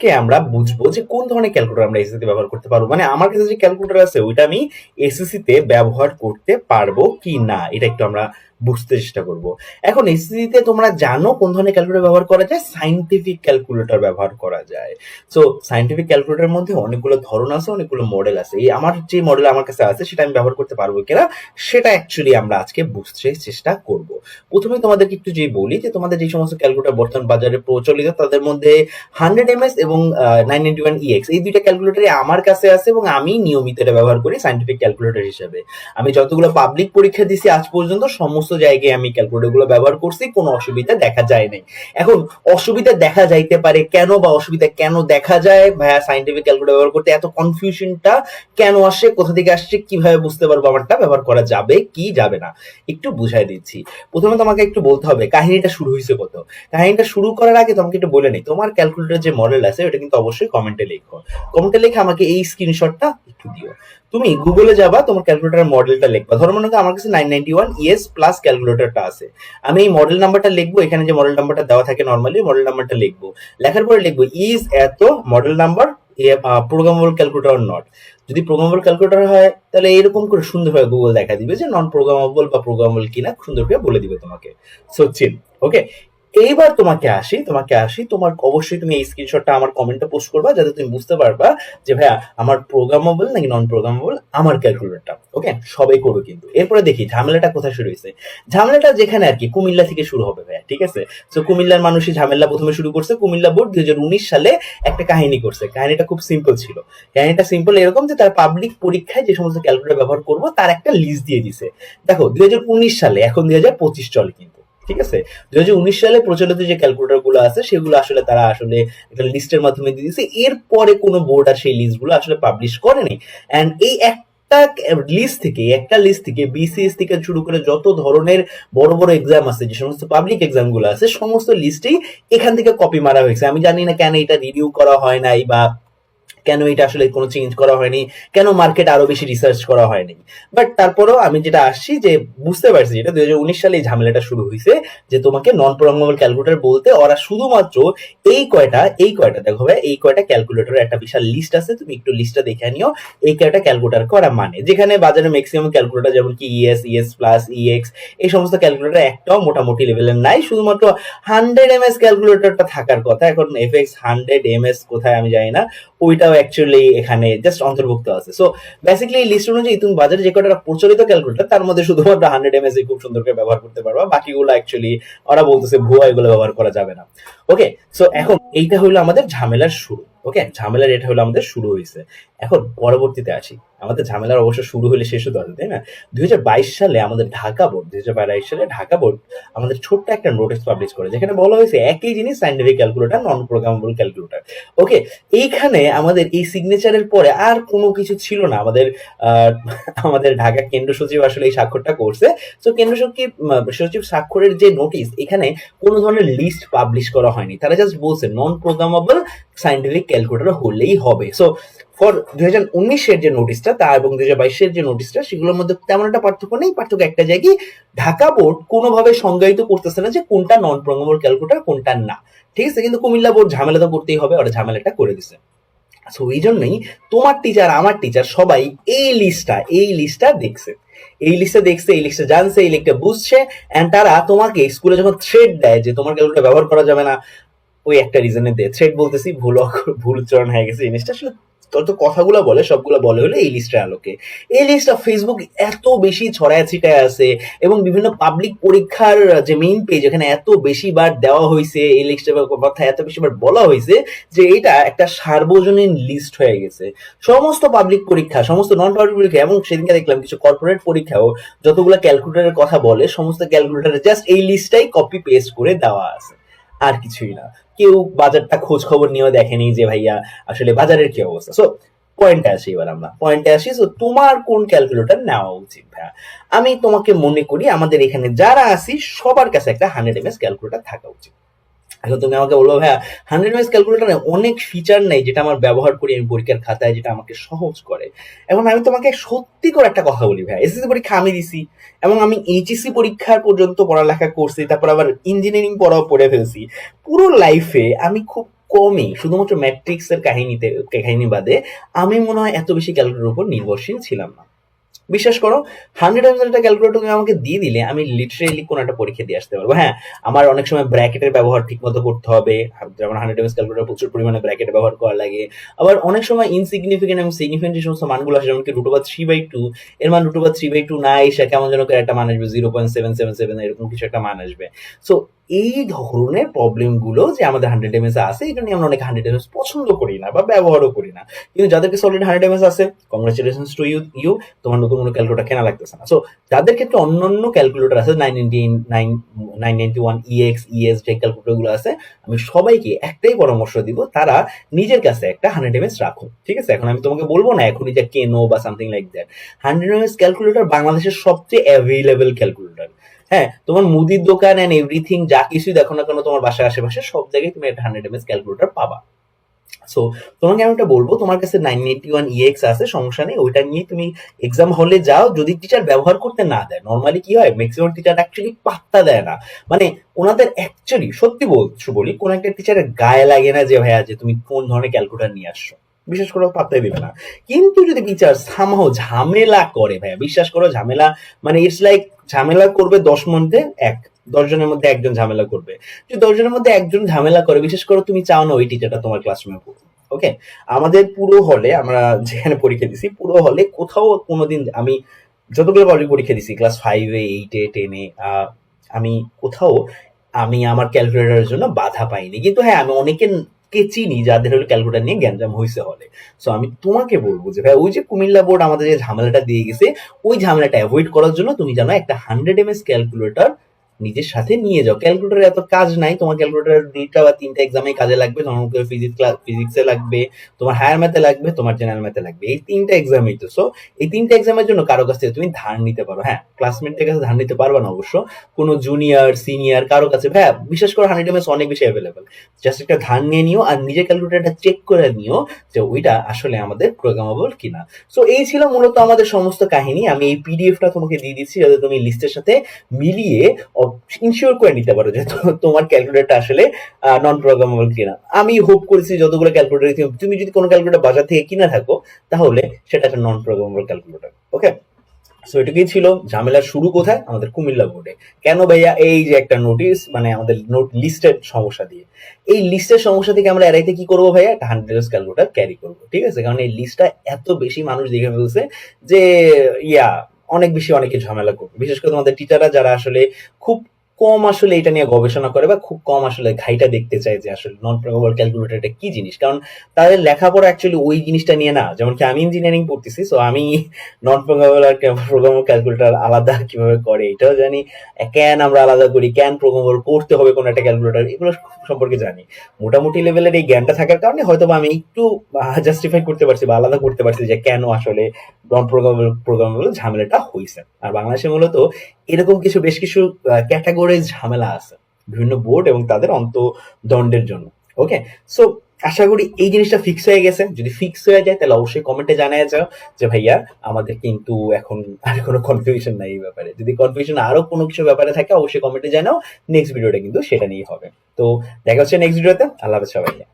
কে আমরা বুঝব যে কোন ধরনের ক্যালকুলেটর আমরা এসএসসি তে ব্যবহার করতে পারব? মানে আমার কাছে যে ক্যালকুলেটর আছে, ওইটা আমি এসএসসি তে ব্যবহার করতে পারব কি না এটা একটু আমরা বুঝতে চেষ্টা করব। এখন এসএসসি তে তোমরা জানো কোন ধরনের ক্যালকুলেটর ব্যবহার করা যায়? সাইন্টিফিক ক্যালকুলেটর ব্যবহার করা যায়। সো সাইন্টিফিক ক্যালকুলেটরের মধ্যে অনেকগুলো ধরন আছে, অনেকগুলো মডেল আছে। এই আমার যে মডেল আমার কাছে আছে, সেটা আমি ব্যবহার করতে পারব কিনা, সেটা অ্যাকচুয়ালি আমরা আজকে বুঝতে চেষ্টা করব। প্রথমে তোমাদেরকে একটু যে বলি, যে তোমাদের যে সমস্ত ক্যালকুলেটর বর্তমান বাজারে প্রচলিত, তাদের মধ্যে হান্ড্রেড এমএস এবং নাইন নাইনটি ওয়ান ইএক্স এই দুইটা ক্যালকুলেটরই আমার কাছে আছে এবং আমি নিয়মিত এটা ব্যবহার করি সাইন্টিফিক ক্যালকুলেটর হিসেবে। আমি যতগুলো পাবলিক পরীক্ষা দিছি আজ পর্যন্ত, সমস্ত জায়গায় আমি ক্যালকুলেটরগুলো ব্যবহার করছি, কোনো অসুবিধা দেখা যায় নাই। এখন অসুবিধা দেখা যাইতে পারে কেন বা অসুবিধা কেন দেখা যায়? ভাইয়া সাইন্টিফিক ক্যালকুলেটর ব্যবহার করতে এত কনফিউশনটা কেন আসে? কোথা থেকে আসছে? কীভাবে বুঝতে পারব আমারটা? ব্যবহার করা যাবে কি যাবে না? একটু বুঝাই দিচ্ছি। প্রথমে তোমাকে একটু বলতে হবে, কাহিনীটা শুরু হয়েছে কত? কাহিনীটা শুরু করার আগে তোমাকে একটু বলে নেই। তোমার ক্যালকুলেটর যে মডেল আছে, ওটা কিন্তু অবশ্যই কমেন্টে লিখো। কমেন্টে লিখে আমাকে এই স্ক্রিনশটটা একটু দিও। তুমি গুগলে যাবা, তোমার ক্যালকুলেটর মডেলটা লিখবা। ধরো মনে আমার কাছে nine ninety one ES plus ক্যালকুলেটরটা আছে। আমি এই মডেল নাম্বারটা লিখব, এখানে যে মডেল নাম্বারটা দেওয়া থাকে নর্মালি মডেল নাম্বারটা লিখব। লেখার পরে লিখব ইজ এত model number programmable calculator not যদি প্রোগ্রামেবল ক্যালকুলেটর হয়, তাহলে এরকম করে সুন্দরভাবে গুগল দেখা দিবে যে নন প্রোগ্রামেবল বা প্রোগ্রামেবল কিনা সুন্দর করে বলে দিবে তোমাকে। সো ওকে এইবার তোমাকে আসি তোমাকে আসি, তোমার অবশ্যই তুমি এই স্ক্রিনশটটা আমার কমেন্টে পোস্ট করবা যাতে তুমি বুঝতে পারবা যে ভাইয়া আমার প্রোগ্রামেবল নাকি নন প্রোগ্রামেবল আমার ক্যালকুলেটরটা ওকে সবাই করো কিন্তু। এরপরে দেখি ঝামেলাটা কোথায় শুরু হয়েছে। ঝামেলাটা যেখানে আর কি, কুমিল্লা থেকে শুরু হবে ভাইয়া, ঠিক আছে? তো কুমিল্লার মানুষই ঝামেলা প্রথমে শুরু করছে। কুমিল্লা বোর্ড দুই হাজার উনিশ সালে একটা কাহিনী করছে। কাহিনীটা খুব সিম্পল ছিল। কাহিনীটা সিম্পল এরকম যে তার পাবলিক পরীক্ষায় যে সমস্ত ক্যালকুলেটর ব্যবহার করব, তার একটা লিস্ট দিয়ে দিছে। দেখো, দুই হাজার উনিশ সালে, এখন দুই হাজার পঁচিশ চলে কিন্তু। ঠিক আছে? দুই সালে প্রচলিত যে ক্যালকুলেটরগুলো আছে, সেগুলো আসলে তারা আসলে একটা লিস্টের মাধ্যমে দিয়ে দিয়েছে। এরপরে কোনো বোর্ড আর সেই লিস্টগুলো আসলে পাবলিশ করেনি। অ্যান্ড এই একটা লিস্ট থেকে, একটা লিস্ট থেকে বিসিএস থেকে শুরু করে যত ধরনের বড় বড় এক্সাম আছে, যে সমস্ত পাবলিক এক্সামগুলো আছে, সমস্ত লিস্টেই এখান থেকে কপি মারা হয়েছে। আমি জানি না কেন এটা রিভিউ করা হয় নাই বা কেন এটা আসলে কোনো চেঞ্জ করা হয়নি? কেন মার্কেট আরও বেশি রিসার্চ করা হয়নি? বাট তারপরেও আমি যেটা আসছি যে বুঝতে পারছি যেটা, দুই হাজার উনিশ সালে ঝামেলাটা শুরু হয়েছে যে তোমাকে নন প্রোগ্রামেবল ক্যালকুলেটর বলতে ওরা শুধুমাত্র এই কয়টা এই কয়টা, দেখো ভাই, এই কয়টা ক্যালকুলেটরের একটা বিশাল লিস্ট আছে, তুমি একটু লিস্টটা দেখে নিও। এই কয়টা ক্যালকুলেটর করা মানে? যেখানে বাজারে ম্যাক্সিমাম ক্যালকুলেটর যেমন কি ইএস ইএস প্লাস ইএক্স এই সমস্ত ক্যালকুলেটর একটাও মোটামুটি লেভেলের নাই। শুধুমাত্র হান্ড্রেড এম এস ক্যালকুলেটরটা থাকার কথা, এখন F X hundred M S কোথায় আমি জানি না, ওইটাও অ্যাকচুয়ালি এখানে জাস্ট অন্তর্ভুক্ত আছে। সো বেসিক্যালি লিস্ট অনুযায়ী তুমি বাজারে যে কটা প্রচলিত ক্যালকুলেটর তার মধ্যে শুধুমাত্র হান্ড্রেড এমএস খুব সুন্দর করে ব্যবহার করতে পারবা। বাকিগুলো অ্যাকচুয়ালি ওরা বলতেছে, ভুয়া, এগুলো ব্যবহার করা যাবে না। ওকে সো এখন এইটা হলো আমাদের ঝামেলার শুরু। ওকে ঝামেলার এটা হলো আমাদের শুরু হয়েছে এখন পরবর্তীতে আসি। আমাদের ঝামেলার অবশ্য শুরু হলে শেষ হতে তাই না? দুই হাজার বাইশ সালে আমাদের ঢাকা বোর্ড দুই হাজার সালে ঢাকা বোর্ড আমাদের ছোট্ট একটা নোটিশ পাবলিশ করে যেখানে বলা হয়েছে একই জিনিস scientific calculator non programmable calculator okay এইখানে আমাদের এই সিগনেচারের পরে আর কোনো কিছু ছিল না। আমাদের আমাদের ঢাকা কেন্দ্র সচিব আসলে এই স্বাক্ষরটা করছে। তো কেন্দ্র সচিব সচিব স্বাক্ষরের যে নোটিশ এখানে কোনো ধরনের লিস্ট পাবলিশ করা হয়নি। তারা জাস্ট বলছে নন প্রোগ্রামেবল সাইন্টিফিক ক্যালকুলেটর হলেই হবে। সো ফর দুই হাজার উনিশের যে নোটিশটা তা এবং দুই হাজার বাইশের যে নোটিশটা সেগুলোর মধ্যে তেমন একটা পার্থক্য নেই। পার্থক্য একটা জায়গায় ঢাকা বোর্ড কোনোভাবে সংজ্ঞায়িত করতেছে না যে কোনটা নন প্রোগ্রামেবল ক্যালকুলেটর কোনটা না। ঠিক আছে? কিন্তু কুমিল্লা বোর্ড ঝামেলা তো করতেই হবে, ওরা ঝামেলাটা করে দিছে। সো এই জন্যই তোমার টিচার আমার টিচার সবাই এই লিস্টটা এই লিস্টটা দেখছে। এই লিস্টে দেখছে, এই লিস্টে জানছে, এই লিস্টে বুঝছে এন্ড তারা তোমাকে স্কুলে যখন থ্রেড দেয় যে তোমার ক্যালকুলেটর ব্যবহার করা যাবে না, ওই একটা রিজনে দেয়। থ্রেড বলতেছি ভুল ভুল উচ্চারণ হয়ে গেছে জিনিসটা। আসলে তত কথাগুলো বলে, সবগুলো বলে হলে এই লিস্টের আলোকে। এই লিস্টটা ফেসবুক এত বেশি ছড়ায় ছিটায় আছে এবং বিভিন্ন পাবলিক পরীক্ষার যে মেইন পেজ এখানে এত বেশি বার দেওয়া হয়েছে, এই লিস্টের কথা এত বেশি বার বলা হয়েছে যে এটা একটা সার্বজনীন লিস্ট হয়ে গেছে। সমস্ত পাবলিক পরীক্ষা, সমস্ত নন পাবলিক পরীক্ষা এবং সেদিনকে দেখলাম কিছু কর্পোরেট পরীক্ষাও, যতগুলো ক্যালকুলেটরের কথা বলে, সমস্ত ক্যালকুলেটরে জাস্ট এই লিস্টটাই কপি পেস্ট করে দেওয়া আছে। আর কিছুই না। কেউ বাজারটা খোঁজ খবর নিয়েও দেখেনি যে ভাইয়া আসলে বাজারের কি অবস্থা। সো পয়েন্টে আসি এবার আমরা। পয়েন্টে আসি সো তোমার কোন ক্যালকুলেটর নেওয়া উচিত ভাইয়া? আমি তোমাকে মনে করি আমাদের এখানে যারা আছি, সবার কাছে একটা হান্ড্রেড এমএস ক্যালকুলেটর থাকা উচিত। এখন তুমি আমাকে বলব ভাইয়া হান্ড্রেড এমএস ক্যালকুলেটরে অনেক ফিচার নেই যেটা আমার ব্যবহার করি আমি পরীক্ষার খাতায়, যেটা আমাকে সহজ করে। এখন আমি তোমাকে সত্যি করে একটা কথা বলি, ভাইয়া এসএসসি পরীক্ষা আমি দিছি এবং আমি এইচএসসি পরীক্ষার পর্যন্ত পড়ালেখা করছি, তারপর আবার ইঞ্জিনিয়ারিং পড়াও পড়ে ফেলছি। পুরো লাইফে আমি খুব কমই, শুধুমাত্র ম্যাট্রিক্সের কাহিনীতে, কাহিনী বাদে, আমি মনে হয় এত বেশি ক্যালকুলেটর উপর নির্ভরশীল ছিলাম না। বিশ্বাস করো হান্ড্রেড একটা ক্যালকুলেটর তুমি আমাকে দিয়ে দিলে, আমি লিটারেলি কোনো একটা পরীক্ষা দিয়ে আসতে পারব। হ্যাঁ আমার অনেক সময় ব্র্যাকেটের ব্যবহার ঠিক মতো করতে হবে, যেমন হান্ড্রেড এমএস ক্যালকুলেটর প্রচুর পরিমাণে ব্র্যাকেট ব্যবহার করা লাগে। আবার অনেক সময় ইনসিগনিফিকেন্ট এবং সিগনিফিকেন্ট যে সমস্ত মানগুলো আসে, যেমন কি রুট থ্রি বাই টু এর মান root over three by two না এসে কেমন যেন একটা মান আসবে zero point seven seven seven এরকম কিছু একটা মান আসবে। সো এই ধরনের প্রবলেমগুলো যে আমাদের হান্ড্রেড এমএস আছে, এটা নিয়ে আমরা অনেক হান্ড্রেড এমএস পছন্দ করি না বা ব্যবহারও করি না। কিন্তু যাদেরকে সলিড হান্ড্রেড এমএস আছে কংগ্রেচুলেশন টু ইউ ইউ তোমার নতুন কোনো ক্যালকুলেটর কেনা লাগতেছে না। সো যাদের ক্ষেত্রে অন্য অন্য ক্যালকুলেটর আছে nine ninety nine nine ninety one EX ES যে ক্যালকুলেটরগুলো আছে, আমি সবাইকে একটাই পরামর্শ দিব, তারা নিজের কাছে একটা হান্ড্রেড এমএস রাখো ঠিক আছে? এখন আমি তোমাকে বলব না এখনই যে কেনো বা something like that hundred MS calculator বাংলাদেশের সবচেয়ে অ্যাভেলেবল ক্যালকুলেটর হ্যাঁ তোমার মুদির দোকান এন্ড এভরিথিং যা কিছুই দেখো না কেন তোমার বাসার আশেপাশে, সব জায়গায় তুমি একটা হান্ড্রেড এমএস ক্যালকুলেটর পাবা। সো তোমাকে আমি একটা বলব, তোমার কাছে নাইন এইটি ওয়ান ইএক্স আছে, সমস্যা নেই, ওইটা নিয়ে তুমি এক্সাম হলে যাও, যদি টিচার ব্যবহার করতে না দেয় নর্মালি কি হয় ম্যাক্সিমাম টিচার অ্যাকচুয়ালি পাত্তা দেয় না। মানে ওনাদের অ্যাকচুয়ালি সত্যি বলছো বলি, কোন একটা টিচারের গায়ে লাগে না যে, ভাইয়া, যে তুমি কোন ধরনের ক্যালকুলেটর নিয়ে আসছো? বিশেষ করে পাত্তাই দিবে না। কিন্তু যদি টিচার সামহ ঝামেলা করে, ভাইয়া, বিশ্বাস করো ঝামেলা মানে ইটস লাইক ঝামেলা করবে দশ মধ্যে এক, দশ জনের মধ্যে একজন ঝামেলা করবে। যদি দশ জনের মধ্যে একজন ঝামেলা করে, বিশেষ করে তুমি চাও না ওই টিচারটা তোমার ক্লাসরুমে পড়ুক ওকে আমাদের পুরো হলে আমরা যেখানে পরীক্ষা দিছি, পুরো হলে কোথাও কোনোদিন আমি যতগুলো অলরেডি পরীক্ষা দিছি ক্লাস ফাইভে এইটে টেনে আমি কোথাও, আমি আমার ক্যালকুলেটরের জন্য বাধা পাইনি। কিন্তু হ্যাঁ আমি অনেকে কে চিনি? যাদের হলো ক্যালকুলেটার নিয়ে গ্যাঞ্জাম হয়েছে হলে। সো আমি তোমাকে বলব যে ভাই, ওই যে কুমিল্লা বোর্ড আমাদের যে ঝামেলাটা দিয়ে গেছে, ওই ঝামেলাটা অ্যাভয়েড করার জন্য তুমি জানো একটা হান্ড্রেড এম এস ক্যালকুলেটর নিজের সাথে নিয়ে যাও। ক্যালকুলেটর এত কাজ নাই, তোমার ক্যালকুলেটর দুইটা বা তিনটা এক্সামে কাজে লাগবে, তোমার ফিজিক্স ফিজিক্সে লাগবে, তোমার হায়ার ম্যাথে লাগবে, তোমার জেনারেল ম্যাথে লাগবে। এই তিনটা এক্সামই তো। সো এই তিনটা এক্সামের জন্য কারও কাছ থেকে তুমি ধার নিতে পারো। হ্যাঁ ক্লাসমেটের কাছে ধার নিতে পারবে না অবশ্য। কোনো জুনিয়র সিনিয়র কারও কাছে হ্যাঁ বিশেষ করে হান্ড্রেড এমএস অনেক বেশি অ্যাভেলেবেল জাস্ট একটা ধার নিয়ে নিও আর নিজের ক্যালকুলেটরটা চেক করে নিও যে ওইটা আসলে আমাদের প্রোগ্রামেবল কিনা। সো এই ছিল মূলত আমাদের সমস্ত কাহিনী। আমি এই পিডিএফটা তোমাকে দিয়ে দিচ্ছি যাতে তুমি লিস্টের সাথে মিলিয়ে ইনশিওর করে নিতে পারো যে তোমার ক্যালকুলেটরটা আসলে নন প্রোগ্রামেবল কিনা। আমি হোপ করেছি যতগুলো ক্যালকুলেটর তুমি যদি কোনো ক্যালকুলেটর বাজার থেকে কিনে থাকো, তাহলে সেটা একটা non programmable calculator okay so এটুকুই ছিল। ঝামেলা শুরু কোথায়? আমাদের কুমিল্লা বোর্ডে কেন ভাইয়া এই যে একটা নোটিশ মানে আমাদের নোট লিস্টের সমস্যা দিয়ে? এই লিস্টের সমস্যা থেকে আমরা এড়াইতে কি করব ভাইয়া? একটা হান্ড্রেড ক্যালকুলেটর ক্যারি করব, ঠিক আছে? কারণ এই লিস্টটা এত বেশি মানুষ দেখে ফেলছে যে, ইয়া অনেক বেশি অনেকে ঝামেলা করবে। বিশেষ করে তোমাদের টিচাররা যারা আসলে খুব কম আসলে এটা নিয়ে গবেষণা করে বা খুব কম আসলে ঘাইটা দেখতে চায় যে আসলে নন প্রোগ্রামেবল ক্যালকুলেটর এটা কি জিনিস? কারণ তাদের লেখাপড়া অ্যাকচুয়ালি ওই জিনিসটা নিয়ে না, যেমন কি আমি ইঞ্জিনিয়ারিং পড়তেছি সো আমি নন প্রোগ্রামেবল আর প্রোগ্রামেবল ক্যালকুলেটর আলাদা কীভাবে করে, এটাও জানি। ক্যান আমরা আলাদা করি ক্যান প্রোগ্রামেবল করতে হবে কোন একটা ক্যালকুলেটর এগুলো সম্পর্কে জানি। মোটামুটি লেভেলের এই জ্ঞানটা থাকার কারণে হয়তো বা আমি একটু জাস্টিফাই করতে পারছি বা আলাদা করতে পারছি যে কেন আসলে নন প্রোগ্রামেবল প্রোগ্রামেবল ঝামেলাটা হয়েছে আর বাংলাদেশে মূলত এরকম কিছু, বেশ কিছু ক্যাটাগরিজ ঝামেলা আছে বিভিন্ন বোর্ড এবং তাদের অন্তদণ্ডের জন্য ওকে সো আশা করি এই জিনিসটা ফিক্স হয়ে গেছে। যদি ফিক্স হয়ে যায়, তাহলে অবশ্যই কমেন্টে জানায় যাও যে, ভাইয়া, আমাদের কিন্তু এখন আর কোনো কনফিউশন নাই এই ব্যাপারে। যদি কনফিউশন আরও কোনো কিছু ব্যাপারে থাকে, অবশ্যই কমেন্টে জানাও। নেক্সট ভিডিওটা কিন্তু সেটা নিয়ে হবে। তো, দেখা হচ্ছে নেক্সট ভিডিওতে আল্লাহ হাফেজ সবাইকে।